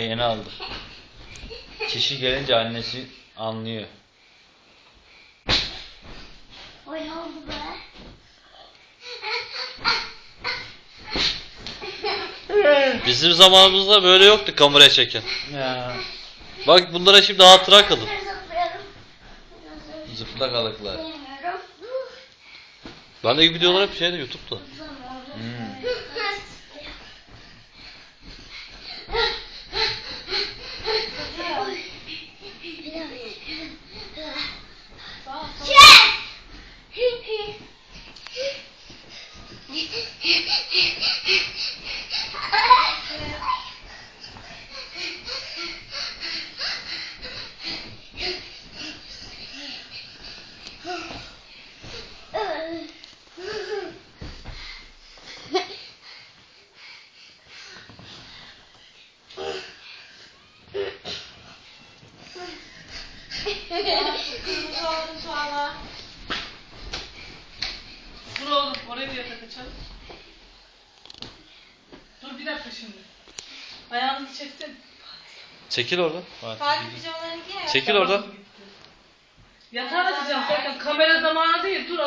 Yeni aldım. Kişi gelince annesi anlıyor. Oy ne oldu be? Bizim zamanımızda böyle yoktu kameraya çeken. Ya. Bak bunlara şimdi hatıra. Biraz Zıplak alıklar. zıplayamıyorum. Bendeki videolar hep şeyde YouTube'da. Yes. Zıplamıyorum. Hmm. Dur oğlum oraya bir yatak açalım. Dur bir dakika şimdi. Ayağını çektin. Çekil oradan. Fatih pijamalarını giyer. Çekil oradan. Yatağa açacağım zaten kamera zamanı değil dur